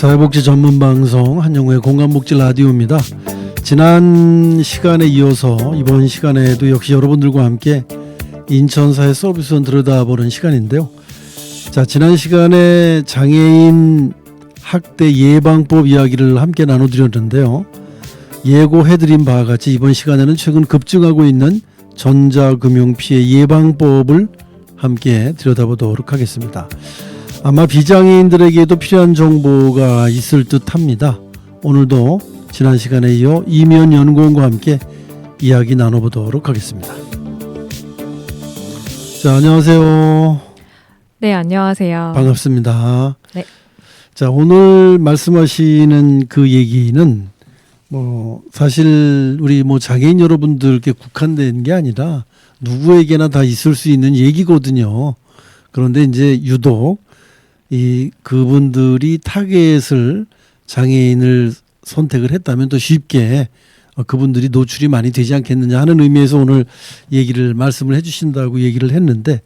사회복지 전문 방송 한영우의 공감복지 라디오입니다. 지난 시간에 이어서 이번 시간에도 역시 여러분들과 함께 인천사회 서비스원 들여다보는 시간인데요. 자, 지난 시간에 장애인 학대 예방법 이야기를 함께 나눠드렸는데요. 예고해드린 바와 같이 이번 시간에는 최근 급증하고 있는 전자금융 피해 예방법을 함께 들여다보도록 하겠습니다. 아마 비장애인들에게도 필요한 정보가 있을 듯 합니다. 오늘도 지난 시간에 이어 이면 연구원과 함께 이야기 나눠보도록 하겠습니다. 자, 안녕하세요. 네, 안녕하세요. 반갑습니다. 네. 자, 오늘 말씀하시는 그 얘기는 뭐 사실 우리 뭐 장애인 여러분들께 국한된 게 아니라 누구에게나 다 있을 수 있는 얘기거든요. 그런데 이제 유독 이 그분들이 타겟을 장애인을 선택을 했다면 더 쉽게 어, 그분들이 노출이 많이 되지 않겠느냐 하는 의미에서 오늘 얘기를 말씀을 해주신다고 얘기를 했는데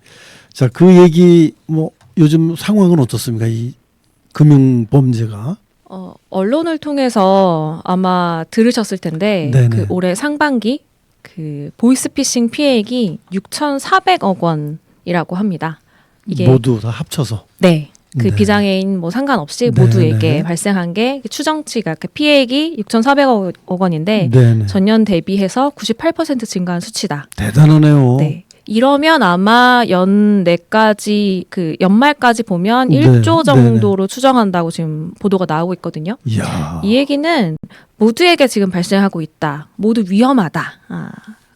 자 그 얘기 뭐 요즘 상황은 어떻습니까 이 금융 범죄가 어, 언론을 통해서 아마 들으셨을 텐데 네네. 그 올해 상반기 그 보이스피싱 피해액이 6,400억 원이라고 합니다. 이게 모두 다 합쳐서 네. 그 네. 비장애인 뭐 상관없이 네네. 모두에게 발생한 게 추정치가 그 피해액이 6,400억 원인데 네 네 전년 대비해서 98% 증가한 수치다. 대단하네요. 네. 이러면 아마 연 내까지 그 연말까지 보면 네, 1조 정도로 추정한다고 지금 보도가 나오고 있거든요. 이야 이 얘기는 모두에게 지금 발생하고 있다. 모두 위험하다. 아,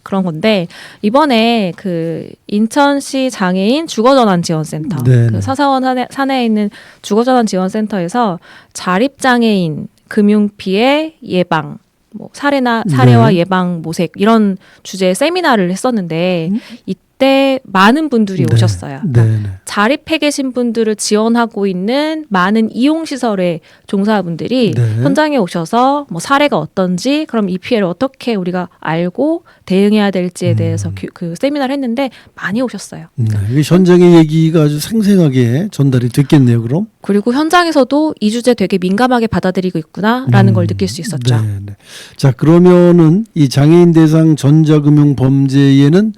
그런 건데 이번에 그 인천시 장애인 주거전환 지원센터 네네. 그 사사원 산에, 산에 있는 주거전환 지원센터에서 자립 장애인 금융 피해 예방 뭐 사례나 사례와 네. 예방 모색 이런 주제의 세미나를 했었는데 음? 이 때 많은 분들이 네. 오셨어요. 그러니까 네 네 자립해 계신 분들을 지원하고 있는 많은 이용 시설의 종사분들이 네. 현장에 오셔서 뭐 사례가 어떤지 그럼 이 피해를 어떻게 우리가 알고 대응해야 될지에 음. 대해서 규- 그 세미나를 했는데 많이 오셨어요. 네, 이게 현장의 얘기가 아주 생생하게 전달이 됐겠네요. 그럼 그리고 현장에서도 이 주제 되게 민감하게 받아들이고 있구나라는 음, 걸 느낄 수 있었죠. 네, 네. 자 그러면은 이 장애인 대상 전자금융 범죄에는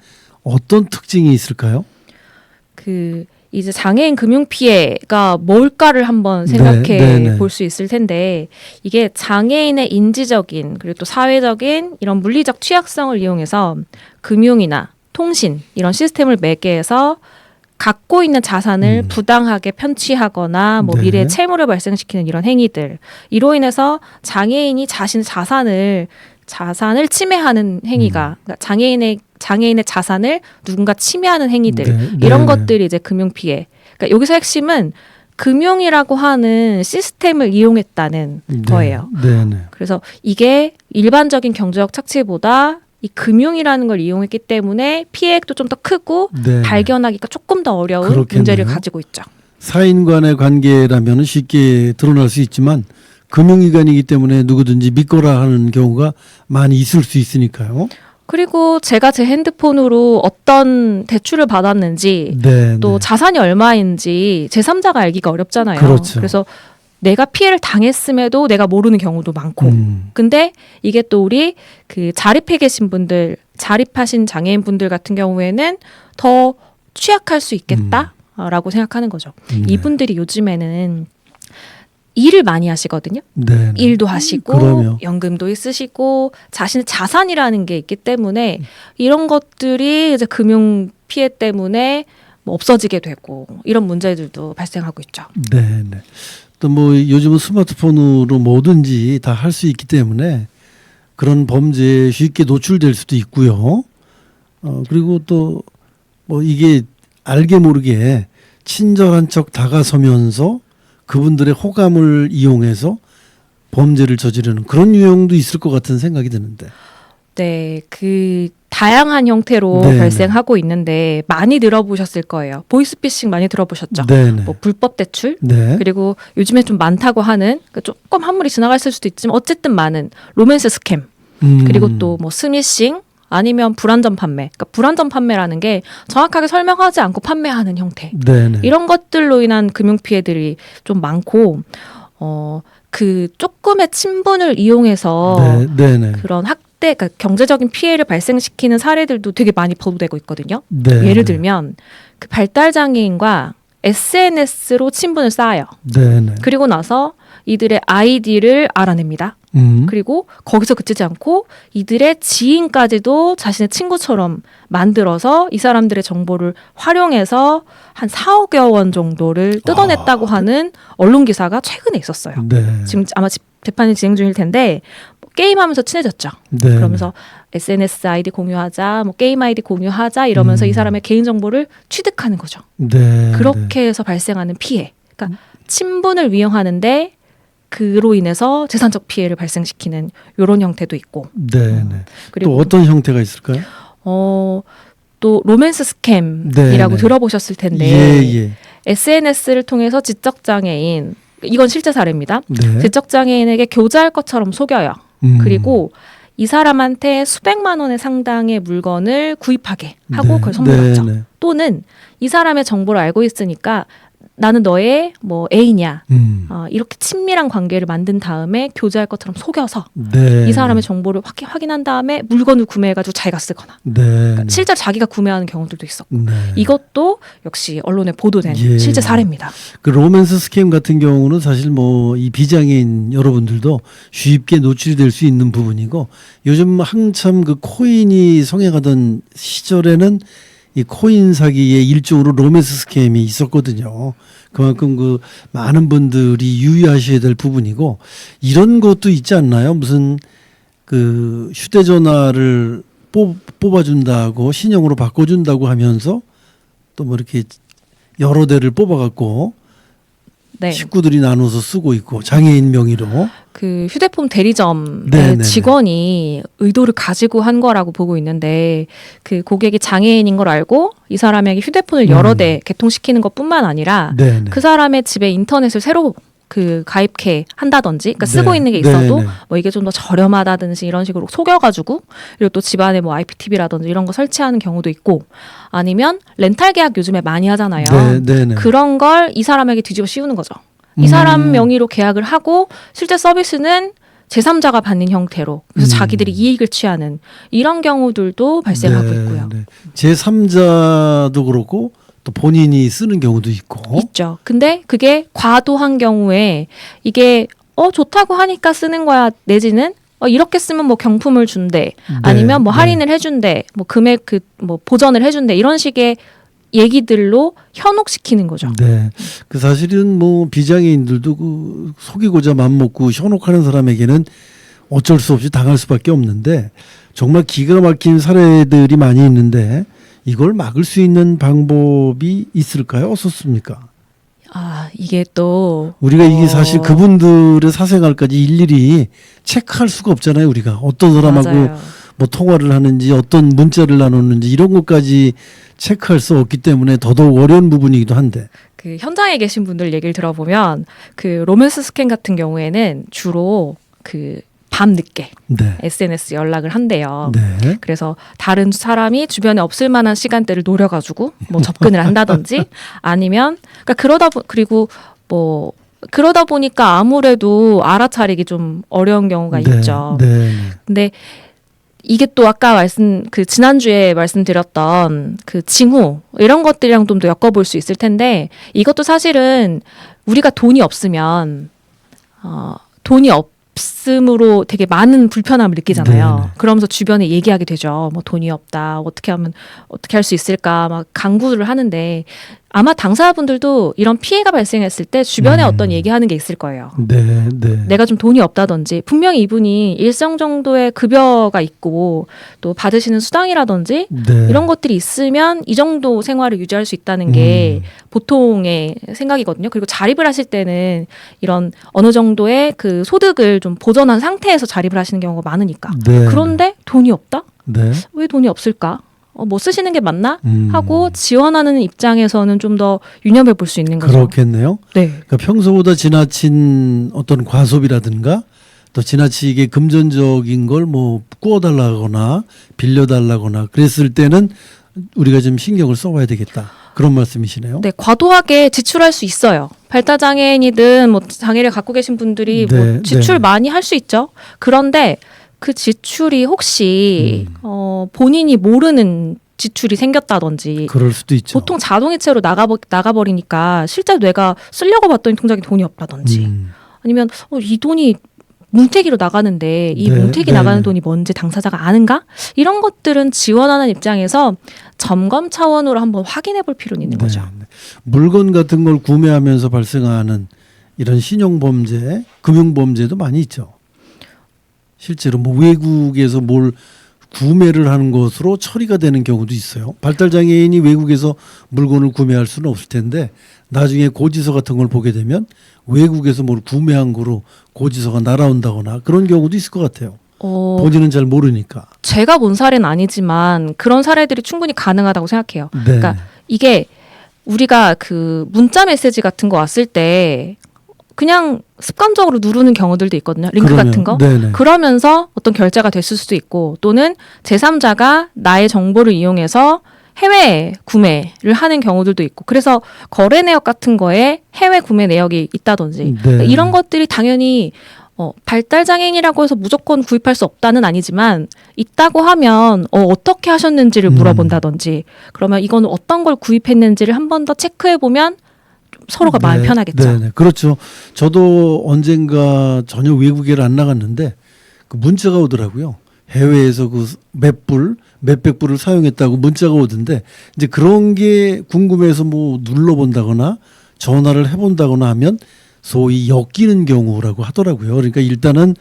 어떤 특징이 있을까요? 그 이제 장애인 금융 피해가 뭘까를 한번 네, 생각해 네, 네. 볼수 있을 텐데 이게 장애인의 인지적인 그리고 또 사회적인 이런 물리적 취약성을 이용해서 금융이나 통신 이런 시스템을 매개해서 갖고 있는 자산을 음. 부당하게 편취하거나 뭐 네. 미래에 채무를 발생시키는 이런 행위들 이로 인해서 장애인이 자신 자산을 자산을 침해하는 행위가 음. 그러니까 장애인의 장애인의 자산을 누군가 침해하는 행위들 네, 이런 네, 것들이 이제 금융 피해. 그러니까 여기서 핵심은 금융이라고 하는 시스템을 이용했다는 네, 거예요. 네, 네. 그래서 이게 일반적인 경제적 착취보다 이 금융이라는 걸 이용했기 때문에 피해액도 좀 더 크고 네. 발견하기가 조금 더 어려운 그렇겠네요. 문제를 가지고 있죠. 사인 간의 관계라면 쉽게 드러날 수 있지만 금융기관이기 때문에 누구든지 믿거라 하는 경우가 많이 있을 수 있으니까요. 그리고 제가 제 핸드폰으로 어떤 대출을 받았는지 네, 또 네. 자산이 얼마인지 제3자가 알기가 어렵잖아요. 그렇죠. 래서 내가 피해를 당했음에도 내가 모르는 경우도 많고 음, 근데 이게 또 우리 그 자립해 계신 분들, 자립하신 장애인 분들 같은 경우에는 더 취약할 수 있겠다라고 생각하는 거죠. 음, 네. 이분들이 요즘에는 일을 많이 하시거든요. 네, 네. 일도 하시고 그럼요. 연금도 있으시고 자신의 자산이라는 게 있기 음. 때문에 이런 것들이 이제 금융 피해 때문에 뭐 없어지게 되고 이런 문제들도 발생하고 있죠. 네, 네. 또 뭐 요즘은 스마트폰으로 뭐든지 다 할 수 있기 때문에 그런 범죄에 쉽게 노출될 수도 있고요. 어 그리고 또 뭐 이게 알게 모르게 친절한 척 다가서면서 그분들의 호감을 이용해서 범죄를 저지르는 그런 유형도 있을 것 같은 생각이 드는데. 네, 그 다양한 형태로 네네. 발생하고 있는데 많이 들어보셨을 거예요. 보이스피싱 많이 들어보셨죠? 네, 네. 뭐 불법 대출 네. 그리고 요즘에 좀 많다고 하는 그 조금 한물이 지나갔을 수도 있지만 어쨌든 많은 로맨스 스캠 음. 그리고 또 뭐 스미싱 아니면 불안전 판매. 그러니까 불안전 판매라는 게 정확하게 설명하지 않고 판매하는 형태. 네, 네. 이런 것들로 인한 금융 피해들이 좀 많고 어, 그 조금의 친분을 이용해서 네. 그런 학대, 그러니까 경제적인 피해를 발생시키는 사례들도 되게 많이 보도되고 있거든요. 네, 예를 네. 들면 그 발달 장애인과 SNS로 친분을 쌓아요. 네, 네. 그리고 나서 이들의 아이디를 알아냅니다. 음. 그리고 거기서 그치지 않고 이들의 지인까지도 자신의 친구처럼 만들어서 이 사람들의 정보를 활용해서 한 4억여 원 정도를 뜯어냈다고 하는 언론 기사가 최근에 있었어요. 네. 지금 아마 집- 재판이 진행 중일 텐데 뭐 게임하면서 친해졌죠. 네. 그러면서 SNS 아이디 공유하자, 뭐 게임 아이디 공유하자 이러면서 음. 이 사람의 개인 정보를 취득하는 거죠. 네. 네. 그렇게 해서 발생하는 피해. 그러니까 친분을 위용하는데 그로 인해서 재산적 피해를 발생시키는 이런 형태도 있고. 네, 네. 그리고 또 어떤 형태가 있을까요? 어, 또 로맨스 스캠이라고 네, 네. 들어보셨을 텐데 예, 예. SNS를 통해서 지적 장애인 이건 실제 사례입니다. 네. 지적 장애인에게 교제할 것처럼 속여요. 음. 그리고 이 사람한테 수백만 원의 상당의 물건을 구입하게 하고 네, 그걸 선물하죠. 네, 네. 또는 이 사람의 정보를 알고 있으니까 나는 너의 뭐 애인이야. 음. 어, 이렇게 친밀한 관계를 만든 다음에 교제할 것처럼 속여서 네. 이 사람의 정보를 확, 확인한 다음에 물건을 구매해가지고 자기가 쓰거나 네. 그러니까 네. 실제로 자기가 구매하는 경우들도 있었고 네. 이것도 역시 언론에 보도된 예. 실제 사례입니다. 그 로맨스 스캠 같은 경우는 사실 뭐 이 비장애인 여러분들도 쉽게 노출이 될 수 있는 부분이고 요즘 한참 그 코인이 성행하던 시절에는 이 코인 사기의 일종으로 로맨스 스캠이 있었거든요. 그만큼 그 많은 분들이 유의하셔야 될 부분이고 이런 것도 있지 않나요? 무슨 그 휴대전화를 뽑, 뽑아준다고 신형으로 바꿔준다고 하면서 또 뭐 이렇게 여러 대를 뽑아갖고 네. 식구들이 나눠서 쓰고 있고 장애인 명의로 그 휴대폰 대리점의 네, 네, 네. 직원이 의도를 가지고 한 거라고 보고 있는데 그 고객이 장애인인 걸 알고 이 사람에게 휴대폰을 여러 음. 대 개통시키는 것뿐만 아니라 네, 네. 그 사람의 집에 인터넷을 새로 그 가입해 한다든지 그러니까 쓰고 네. 있는 게 네, 있어도 네. 뭐 이게 좀 더 저렴하다든지 이런 식으로 속여가지고 그리고 또 집안에 뭐 IPTV라든지 이런 거 설치하는 경우도 있고 아니면 렌탈 계약 요즘에 많이 하잖아요. 네, 네, 네. 그런 걸 이 사람에게 뒤집어 씌우는 거죠. 이 음. 사람 명의로 계약을 하고 실제 서비스는 제3자가 받는 형태로 그래서 음. 자기들이 이익을 취하는 이런 경우들도 발생하고 네, 있고요. 네. 제3자도 그렇고 또 본인이 쓰는 경우도 있고 있죠. 근데 그게 과도한 경우에 이게 어 좋다고 하니까 쓰는 거야 내지는 어 이렇게 쓰면 뭐 경품을 준대 아니면 뭐 네. 할인을 해준대 뭐 금액 그 뭐 보전을 해준대 이런 식의 얘기들로 현혹시키는 거죠. 네. 그 사실은 뭐 비장애인들도 그 속이고자 맘먹고 현혹하는 사람에게는 어쩔 수 없이 당할 수밖에 없는데 정말 기가 막힌 사례들이 많이 있는데 이걸 막을 수 있는 방법이 있을까요? 어떻습니까? 아 이게 또 우리가 이게 어. 사실 그분들의 사생활까지 일일이 체크할 수가 없잖아요. 우리가 어떤 사람하고 맞아요. 뭐 통화를 하는지 어떤 문자를 나누는지 이런 것까지 체크할 수 없기 때문에 더더욱 어려운 부분이기도 한데. 그 현장에 계신 분들 얘기를 들어보면 그 로맨스 스캔 같은 경우에는 주로 그 밤 늦게 네. SNS 연락을 한대요. 네. 그래서 다른 사람이 주변에 없을 만한 시간대를 노려가지고 뭐 접근을 한다든지 아니면 그러니까 그러다 보 그리고 뭐 그러다 보니까 아무래도 알아차리기 좀 어려운 경우가 네. 있죠. 네. 근데 이게 또 아까 말씀 그 지난주에 말씀드렸던 그 징후 이런 것들이랑 좀 더 엮어볼 수 있을 텐데 이것도 사실은 우리가 돈이 없으면 어 돈이 없 음으로 되게 많은 불편함을 느끼잖아요. 네네. 그러면서 주변에 얘기하게 되죠. 뭐 돈이 없다. 어떻게 하면 어떻게 할 수 있을까 막 강구를 하는데 아마 당사자분들도 이런 피해가 발생했을 때 주변에 음. 어떤 얘기하는 게 있을 거예요. 네. 네. 내가 좀 돈이 없다든지 분명히 이분이 일정 정도의 급여가 있고 또 받으시는 수당이라든지 네. 이런 것들이 있으면 이 정도 생활을 유지할 수 있다는 게 음. 보통의 생각이거든요. 그리고 자립을 하실 때는 이런 어느 정도의 그 소득을 좀 보전한 상태에서 자립을 하시는 경우가 많으니까. 네. 그런데 돈이 없다? 네. 왜 돈이 없을까? 어, 뭐 쓰시는 게 맞나? 음. 하고 지원하는 입장에서는 좀 더 유념해 볼 수 있는 거죠. 그렇겠네요. 네. 그러니까 평소보다 지나친 어떤 과소비라든가 또 지나치게 금전적인 걸뭐 구워달라거나 빌려달라거나 그랬을 때는 우리가 좀 신경을 써봐야 되겠다. 그런 말씀이시네요. 네, 과도하게 지출할 수 있어요. 발달 장애인이든 뭐 장애를 갖고 계신 분들이 네, 뭐 지출 네. 많이 할 수 있죠. 그런데 그 지출이 혹시 음. 어, 본인이 모르는 지출이 생겼다든지 그럴 수도 있죠. 보통 자동이체로 나가버, 나가버리니까 실제 내가 쓰려고 봤더니 통장에 돈이 없다든지 음. 아니면 어, 이 돈이 뭉태기로 나가는데 이 네, 뭉태기 네, 나가는 네. 돈이 뭔지 당사자가 아는가? 이런 것들은 지원하는 입장에서 점검 차원으로 한번 확인해 볼 필요는 있는 네, 거죠. 네. 물건 같은 걸 구매하면서 발생하는 이런 신용 범죄, 금융 범죄도 많이 있죠. 실제로 뭐 외국에서 뭘 구매를 하는 것으로 처리가 되는 경우도 있어요. 발달 장애인이 외국에서 물건을 구매할 수는 없을 텐데 나중에 고지서 같은 걸 보게 되면 외국에서 뭘 구매한 거로 고지서가 날아온다거나 그런 경우도 있을 것 같아요. 어, 본인은 잘 모르니까. 제가 본 사례는 아니지만 그런 사례들이 충분히 가능하다고 생각해요. 네. 그러니까 이게 우리가 그 문자 메시지 같은 거 왔을 때 그냥 습관적으로 누르는 경우들도 있거든요. 링크 그러면, 같은 거. 네네. 그러면서 어떤 결제가 됐을 수도 있고 또는 제3자가 나의 정보를 이용해서 해외 구매를 하는 경우들도 있고 그래서 거래 내역 같은 거에 해외 구매 내역이 있다든지 네. 그러니까 이런 것들이 당연히 어, 발달 장애인이라고 해서 무조건 구입할 수 없다는 아니지만 있다고 하면 어, 어떻게 하셨는지를 음. 물어본다든지 그러면 이거는 어떤 걸 구입했는지를 한 번 더 체크해 보면 서로가 마음 이 네, 편하겠죠. 네, 네. 그렇죠. 저도 언젠가 전혀 외국에를 안 나갔는데 그 문자가 오더라고요. 해외에서 그몇 불, 몇백 불을 사용했다고 문자가 오던데 이제 그런 게 궁금해서 뭐 눌러본다거나 전화를 해본다거나 하면 소위 엮이는 경우라고 하더라고요. 그러니까 일단은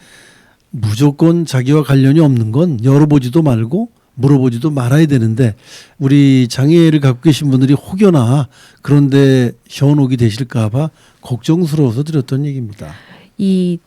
무조건 자기와 관련이 없는 건 열어보지도 말고 물어보지도 말아야 되는데 우리 장애를 갖고 계신 분들이 혹여나 그런데 현혹이 되실까봐 걱정스러워서 드렸던 얘기입니다. 이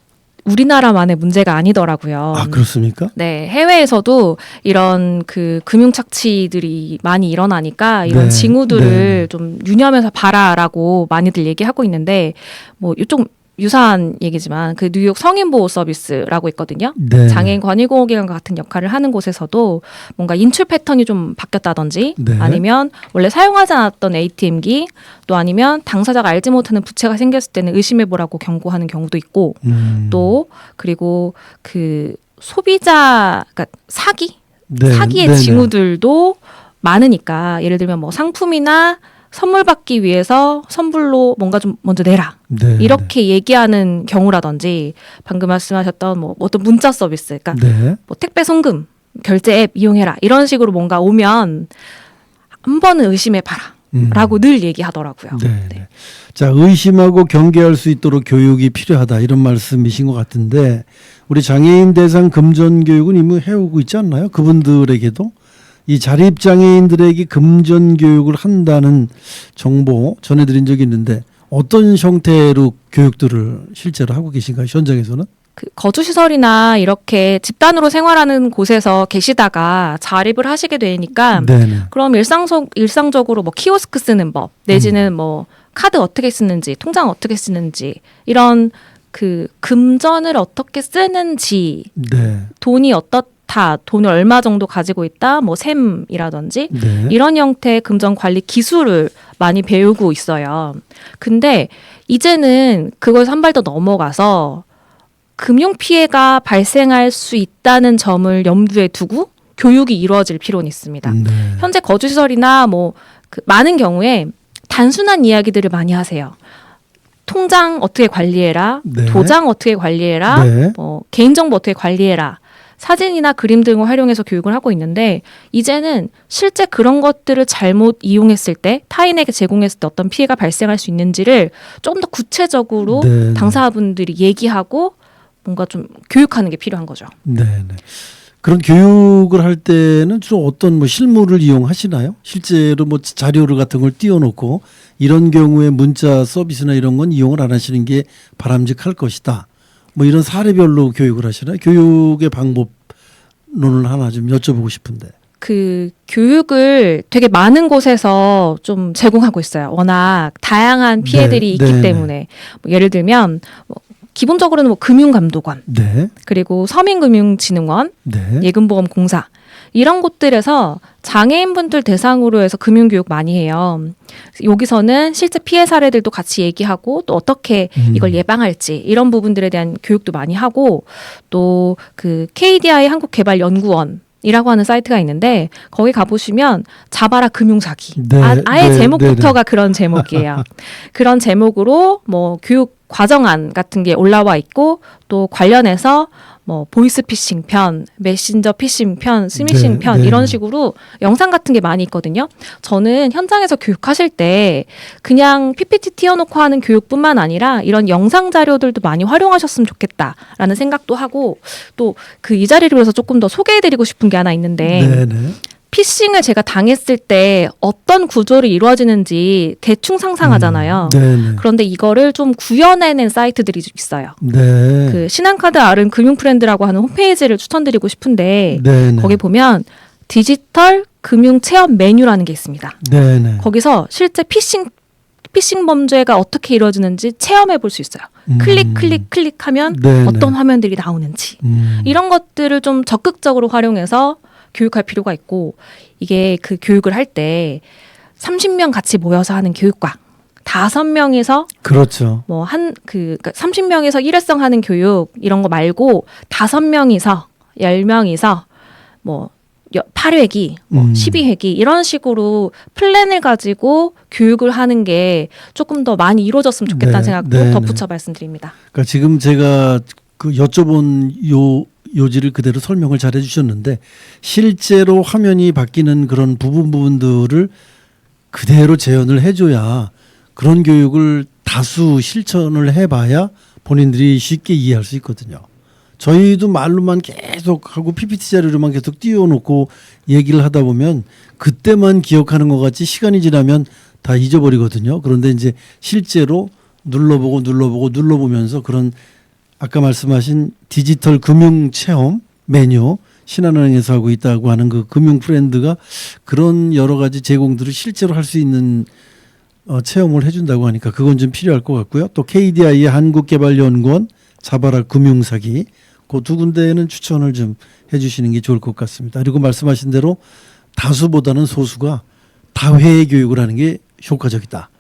우리나라만의 문제가 아니더라고요. 아 그렇습니까? 네, 해외에서도 이런 그 금융 착취들이 많이 일어나니까 이런 네, 징후들을 네. 좀 유념해서 봐라라고 많이들 얘기하고 있는데 뭐 이쪽 유사한 얘기지만 그 뉴욕 성인 보호 서비스라고 있거든요. 네. 장애인 권익보호기관 같은 역할을 하는 곳에서도 뭔가 인출 패턴이 좀 바뀌었다든지 네. 아니면 원래 사용하지 않았던 ATM기 또 아니면 당사자가 알지 못하는 부채가 생겼을 때는 의심해 보라고 경고하는 경우도 있고 음. 또 그리고 그 소비자 그러니까 사기 네, 사기의 네네. 징후들도 많으니까 예를 들면 뭐 상품이나 선물 받기 위해서 선불로 뭔가 좀 먼저 내라 네, 이렇게 얘기하는 경우라든지 방금 말씀하셨던 뭐 어떤 문자 서비스 그러니까 네. 뭐 택배 송금 결제 앱 이용해라 이런 식으로 뭔가 오면 한 번은 의심해 봐라 음. 라고 늘 얘기하더라고요. 네, 네. 자, 의심하고 경계할 수 있도록 교육이 필요하다 이런 말씀이신 것 같은데 우리 장애인 대상 금전 교육은 이미 해오고 있지 않나요? 그분들에게도 이 자립 장애인들에게 금전 교육을 한다는 정보 전해드린 적이 있는데 어떤 형태로 교육들을 실제로 하고 계신가요? 현장에서는? 그 거주 시설이나 이렇게 집단으로 생활하는 곳에서 계시다가 자립을 하시게 되니까 네, 네. 그럼 일상적 일상적으로 뭐 키오스크 쓰는 법 내지는 뭐 카드 어떻게 쓰는지 통장 어떻게 쓰는지 이런 그 금전을 어떻게 쓰는지 네. 돈이 어떻 다 돈을 얼마 정도 가지고 있다 뭐 셈이라든지 네. 이런 형태의 금전 관리 기술을 많이 배우고 있어요. 근데 이제는 그걸 한 발 더 넘어가서 금융 피해가 발생할 수 있다는 점을 염두에 두고 교육이 이루어질 필요는 있습니다. 네. 현재 거주 시설이나 뭐 그 많은 경우에 단순한 이야기들을 많이 하세요. 통장 어떻게 관리해라, 네. 도장 어떻게 관리해라, 네. 뭐 개인정보 어떻게 관리해라. 사진이나 그림 등을 활용해서 교육을 하고 있는데 이제는 실제 그런 것들을 잘못 이용했을 때 타인에게 제공했을 때 어떤 피해가 발생할 수 있는지를 좀더 구체적으로 네. 당사자분들이 얘기하고 뭔가 좀 교육하는 게 필요한 거죠. 네, 네. 그런 교육을 할 때는 주로 어떤 뭐 실무를 이용하시나요? 실제로 뭐 자료를 같은 걸 띄워놓고 이런 경우에 문자 서비스나 이런 건 이용을 안 하시는 게 바람직할 것이다. 뭐 이런 사례별로 교육을 하시나요? 교육의 방법론을 하나 좀 여쭤보고 싶은데. 그 교육을 되게 많은 곳에서 좀 제공하고 있어요. 워낙 다양한 피해들이 네, 있기 네, 네. 때문에 뭐 예를 들면 뭐 기본적으로는 뭐 금융감독원 네, 그리고 서민금융진흥원 네, 예금보험공사 이런 곳들에서 장애인분들 대상으로 해서 금융교육 많이 해요. 여기서는 실제 피해 사례들도 같이 얘기하고 또 어떻게 음. 이걸 예방할지 이런 부분들에 대한 교육도 많이 하고 또 그 KDI 한국개발연구원 이라고 하는 사이트가 있는데 거기 가보시면 자바라 금융사기 네, 아, 아예 네, 제목부터가 그런 제목이에요. 그런 제목으로 뭐 교육 과정안 같은 게 올라와 있고 또 관련해서 뭐 보이스 피싱 편, 메신저 피싱 편, 스미싱 네, 편 네. 이런 식으로 영상 같은 게 많이 있거든요. 저는 현장에서 교육하실 때 그냥 PPT 띄워놓고 하는 교육뿐만 아니라 이런 영상 자료들도 많이 활용하셨으면 좋겠다라는 생각도 하고 또 그 이 자리를 위해서 조금 더 소개해드리고 싶은 게 하나 있는데 네, 네. 피싱을 제가 당했을 때 어떤 구조로 이루어지는지 대충 상상하잖아요. 음, 네, 네. 그런데 이거를 좀 구현해낸 사이트들이 있어요. 네. 그 신한카드 아른 금융프렌드라고 하는 홈페이지를 추천드리고 싶은데 네, 네. 거기 보면 디지털 금융 체험 메뉴라는 게 있습니다. 네, 네. 거기서 실제 피싱 피싱 범죄가 어떻게 이루어지는지 체험해 볼 수 있어요. 음. 클릭 클릭 클릭하면 네, 어떤 네. 화면들이 나오는지 음. 이런 것들을 좀 적극적으로 활용해서 교육할 필요가 있고 이게 그 교육을 할 때 30명 같이 모여서 하는 교육과 다섯 명이서 그렇죠. 뭐 한그 30명에서 일회성 하는 교육 이런 거 말고 다섯 명이서 열 명이서 뭐 8회기, 뭐 음. 12회기 이런 식으로 플랜을 가지고 교육을 하는 게 조금 더 많이 이루어졌으면 좋겠다는 네, 생각도 네, 덧붙여 말씀드립니다. 그러니까 지금 제가 그 여쭤본 요 요지를 그대로 설명을 잘 해주셨는데 실제로 화면이 바뀌는 그런 부분 부분들을 그대로 재현을 해줘야 그런 교육을 다수 실천을 해봐야 본인들이 쉽게 이해할 수 있거든요. 저희도 말로만 계속 하고 PPT 자료로만 계속 띄워놓고 얘기를 하다 보면 그때만 기억하는 것 같지 시간이 지나면 다 잊어버리거든요. 그런데 이제 실제로 눌러보고 눌러보고 눌러보면서 그런 아까 말씀하신 디지털 금융 체험 메뉴 신한은행에서 하고 있다고 하는 그 금융 프렌드가 그런 여러 가지 제공들을 실제로 할 수 있는 어, 체험을 해준다고 하니까 그건 좀 필요할 것 같고요. 또 KDI의 한국개발연구원 자바라 금융사기 그 두 군데에는 추천을 좀 해주시는 게 좋을 것 같습니다. 그리고 말씀하신 대로 다수보다는 소수가 다회 교육을 하는 게 효과적이다.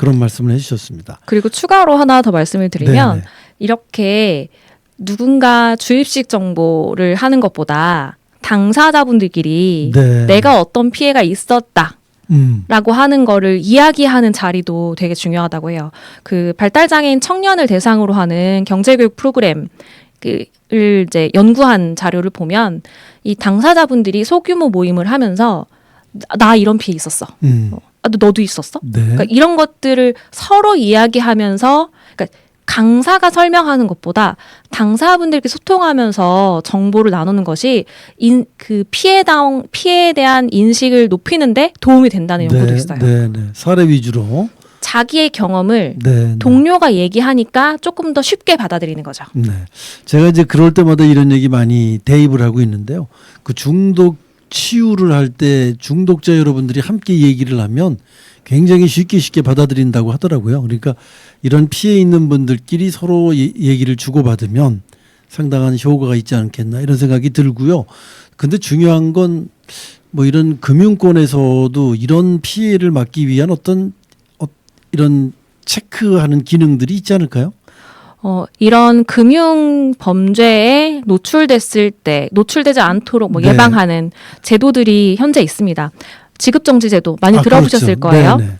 그런 말씀을 해주셨습니다. 그리고 추가로 하나 더 말씀을 드리면 네네. 이렇게 누군가 주입식 정보를 하는 것보다 당사자분들끼리 네. 내가 어떤 피해가 있었다. 음. 라고 하는 거를 이야기하는 자리도 되게 중요하다고 해요. 그 발달장애인 청년을 대상으로 하는 경제교육 프로그램 을 이제 연구한 자료를 보면 이 당사자분들이 소규모 모임을 하면서 나- 나 이런 피해 있었어. 음. 아, 너- 너도 있었어? 네. 그러니까 이런 것들을 서로 이야기하면서 그러니까 강사가 설명하는 것보다 당사분들께 소통하면서 정보를 나누는 것이 인, 그 피해 당 피해에 대한 인식을 높이는데 도움이 된다는 연구도 있어요. 네, 네. 사례 위주로. 자기의 경험을 네. 네. 동료가 얘기하니까 조금 더 쉽게 받아들이는 거죠. 네. 제가 이제 그럴 때마다 이런 얘기 많이 대입을 하고 있는데요. 그 중독 치유를 할 때 중독자 여러분들이 함께 얘기를 하면 굉장히 쉽게 쉽게 받아들인다고 하더라고요. 그러니까 이런 피해 있는 분들끼리 서로 예- 얘기를 주고받으면 상당한 효과가 있지 않겠나 이런 생각이 들고요. 근데 중요한 건 뭐 이런 금융권에서도 이런 피해를 막기 위한 어떤 어, 이런 체크하는 기능들이 있지 않을까요? 어, 이런 금융 범죄에 노출됐을 때 노출되지 않도록 뭐 네. 예방하는 제도들이 현재 있습니다. 지급정지 제도 많이 아, 들어보셨을 그렇죠. 거예요. 네네.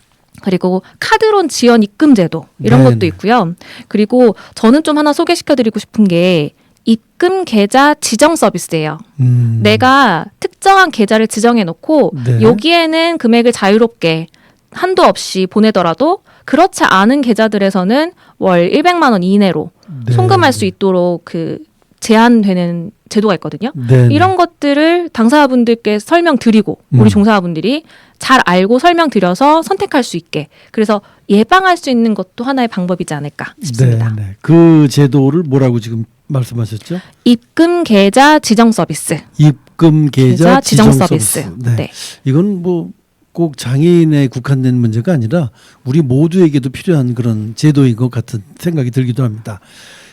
그리고 카드론 지원 입금 제도 이런 네네. 것도 있고요. 그리고 저는 좀 하나 소개시켜 드리고 싶은 게 입금 계좌 지정 서비스예요. 음. 내가 특정한 계좌를 지정해 놓고 네. 여기에는 금액을 자유롭게 한도 없이 보내더라도 그렇지 않은 계좌들에서는 월 100만 원 이내로 네. 송금할 수 있도록 그 제한되는 제도가 있거든요. 네. 이런 것들을 당사자분들께 설명드리고 음. 우리 종사자분들이 잘 알고 설명드려서 선택할 수 있게 그래서 예방할 수 있는 것도 하나의 방법이지 않을까 싶습니다. 네, 네. 그 제도를 뭐라고 지금 말씀하셨죠? 입금 계좌 지정 서비스. 입금 계좌, 계좌 지정, 지정 서비스. 서비스. 네. 네. 이건 뭐 꼭 장애인에 국한된 문제가 아니라 우리 모두에게도 필요한 그런 제도인 것 같은 생각이 들기도 합니다.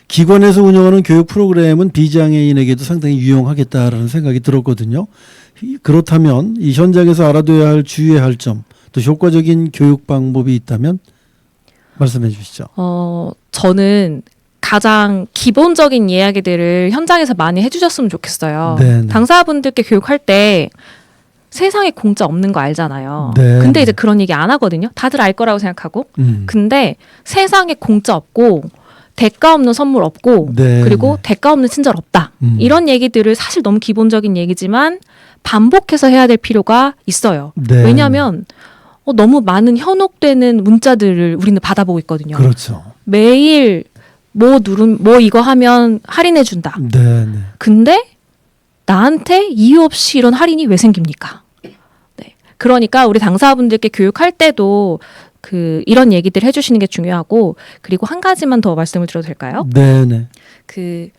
기관에서 운영하는 교육 프로그램은 비장애인에게도 상당히 유용하겠다라는 생각이 들었거든요. 이- 그렇다면 이 현장에서 알아둬야 할 주의해야 할 점, 또 효과적인 교육 방법이 있다면 말씀해 주시죠. 어, 저는 가장 기본적인 이야기들을 현장에서 많이 해주셨으면 좋겠어요. 네, 네. 당사자분들께 교육할 때 세상에 공짜 없는 거 알잖아요. 네. 근데 이제 그런 얘기 안 하거든요. 다들 알 거라고 생각하고. 음. 근데 세상에 공짜 없고 대가 없는 선물 없고 네, 그리고 네. 대가 없는 친절 없다. 음. 이런 얘기들을 사실 너무 기본적인 얘기지만 반복해서 해야 될 필요가 있어요. 네. 왜냐하면 어, 너무 많은 현혹되는 문자들을 우리는 받아보고 있거든요. 그렇죠. 매일 뭐 누름 뭐 이거 하면 할인해 준다. 네, 네. 근데 나한테 이유 없이 이런 할인이 왜 생깁니까? 네. 그러니까 우리 당사자분들께 교육할 때도 그 이런 얘기들 해주시는 게 중요하고 그리고 한 가지만 더 말씀을 드려도 될까요? 네, 네. 그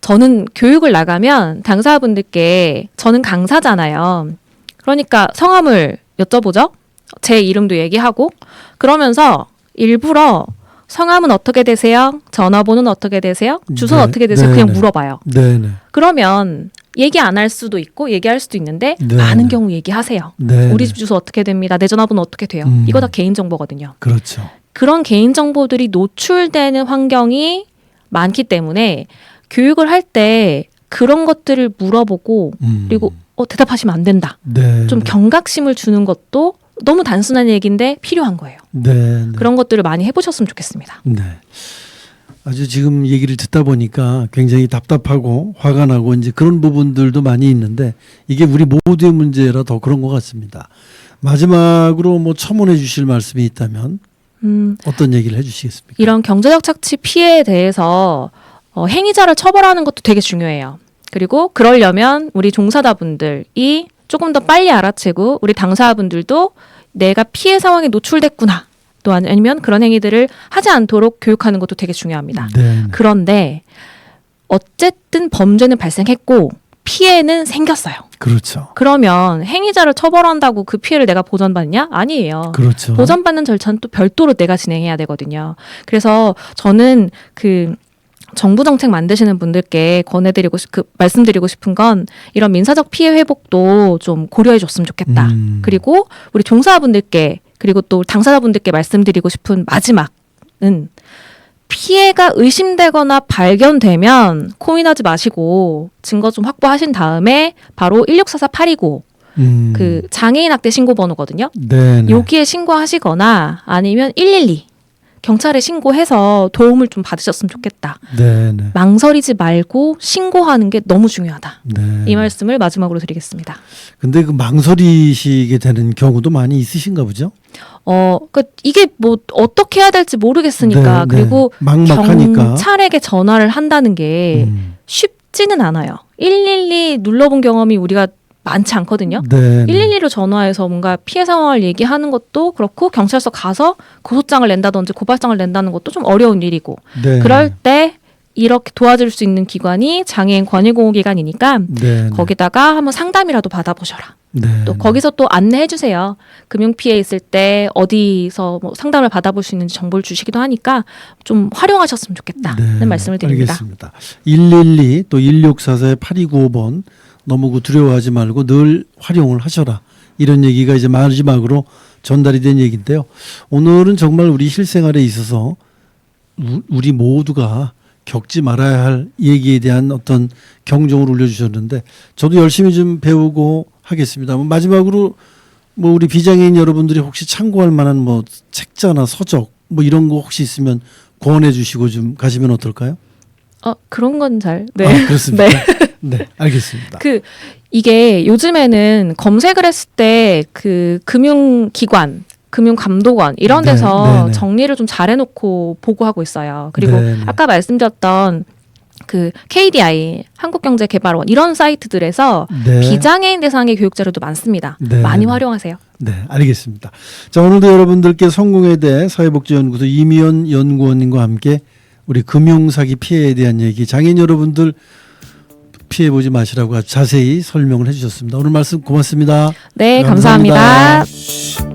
저는 교육을 나가면 당사자분들께 저는 강사잖아요. 그러니까 성함을 여쭤보죠. 제 이름도 얘기하고 그러면서 일부러 성함은 어떻게 되세요? 전화번호는 어떻게 되세요? 주소는 네, 어떻게 되세요? 네, 그냥 네. 물어봐요. 네, 네. 그러면 얘기 안 할 수도 있고 얘기할 수도 있는데 네, 많은 네. 경우 얘기하세요. 네. 우리 네. 집 주소 어떻게 됩니다. 내 전화번호 어떻게 돼요? 음. 이거 다 개인 정보거든요. 그렇죠. 그런 개인 정보들이 노출되는 환경이 많기 때문에 교육을 할 때 그런 것들을 물어보고 음. 그리고 어, 대답하시면 안 된다. 네. 좀 네. 경각심을 주는 것도 너무 단순한 얘기인데 필요한 거예요. 네, 네. 그런 것들을 많이 해보셨으면 좋겠습니다. 네. 아주 지금 얘기를 듣다 보니까 굉장히 답답하고 화가 나고 이제 그런 부분들도 많이 있는데 이게 우리 모두의 문제라 더 그런 것 같습니다. 마지막으로 뭐 첨언해 주실 말씀이 있다면 음, 어떤 얘기를 해 주시겠습니까? 이런 경제적 착취 피해에 대해서 어, 행위자를 처벌하는 것도 되게 중요해요. 그리고 그러려면 우리 종사자분들이 조금 더 빨리 알아채고 우리 당사자분들도 내가 피해 상황에 노출됐구나. 또 아니- 아니면 그런 행위들을 하지 않도록 교육하는 것도 되게 중요합니다. 네. 네. 그런데 어쨌든 범죄는 발생했고 피해는 생겼어요. 그렇죠. 그러면 행위자를 처벌한다고 그 피해를 내가 보전받냐? 아니에요. 그렇죠. 보전받는 절차는 또 별도로 내가 진행해야 되거든요. 그래서 저는 그 정부 정책 만드시는 분들께 권해드리고 싶, 그 말씀드리고 싶은 건 이런 민사적 피해 회복도 좀 고려해 줬으면 좋겠다. 음. 그리고 우리 종사분들께 그리고 또 당사자분들께 말씀드리고 싶은 마지막은 피해가 의심되거나 발견되면 코인하지 마시고 증거 좀 확보하신 다음에 바로 1644829 음. 그 장애인 학대 신고 번호거든요. 네. 네. 여기에 신고하시거나 아니면 112 경찰에 신고해서 도움을 좀 받으셨으면 좋겠다. 네. 네. 망설이지 말고 신고하는 게 너무 중요하다. 네. 이 말씀을 마지막으로 드리겠습니다. 근데 그 망설이시게 되는 경우도 많이 있으신가 보죠? 어, 그 이게 뭐 어떻게 해야 될지 모르겠으니까 네, 네. 그리고 막막하니까. 경찰에게 전화를 한다는 게 음. 쉽지는 않아요. 112 눌러본 경험이 우리가 많지 않거든요. 네. 네. 112로 전화해서 뭔가 피해 상황을 얘기하는 것도 그렇고 경찰서 가서 고소장을 낸다든지 고발장을 낸다는 것도 좀 어려운 일이고 네. 그럴 때 이렇게 도와줄 수 있는 기관이 장애인 권익공호기관이니까 네. 네. 거기다가 한번 상담이라도 받아보셔라. 네. 또 거기서 또 안내해 주세요. 금융 피해 있을 때 어디서 뭐 상담을 받아볼 수 있는지 정보를 주시기도 하니까 좀 활용하셨으면 좋겠다는 네, 말씀을 드립니다. 알겠습니다. 112 또 1644 8295번 너무 그 두려워하지 말고 늘 활용을 하셔라. 이런 얘기가 이제 마지막으로 전달이 된 얘기인데요. 오늘은 정말 우리 실생활에 있어서 우- 우리 모두가 겪지 말아야 할 얘기에 대한 어떤 경종을 울려주셨는데 저도 열심히 좀 배우고 하겠습니다. 뭐 마지막으로 뭐 우리 비장애인 여러분들이 혹시 참고할 만한 뭐 책자나 서적 뭐 이런 거 혹시 있으면 권해 주시고 좀 가시면 어떨까요? 어 그런 건 잘. 네. 아, 그렇습니다. 네. 네, 알겠습니다. 그 이게 요즘에는 검색을 했을 때 그 금융기관, 금융감독원 이런 네, 데서 네, 네. 정리를 좀 잘해놓고 보고하고 있어요. 그리고 네, 네. 아까 말씀드렸던 그 KDI 한국경제개발원 이런 사이트들에서 네. 비장애인 대상의 교육 자료도 많습니다. 네, 많이 네. 활용하세요. 네, 알겠습니다. 자, 오늘도 여러분들께 성공에 대해 사회복지연구소 이미연 연구원님과 함께 우리 금융사기 피해에 대한 얘기 장애인 여러분들 피해 보지 마시라고 자세히 설명을 해주셨습니다. 오늘 말씀 고맙습니다. 네, 감사합니다. 감사합니다.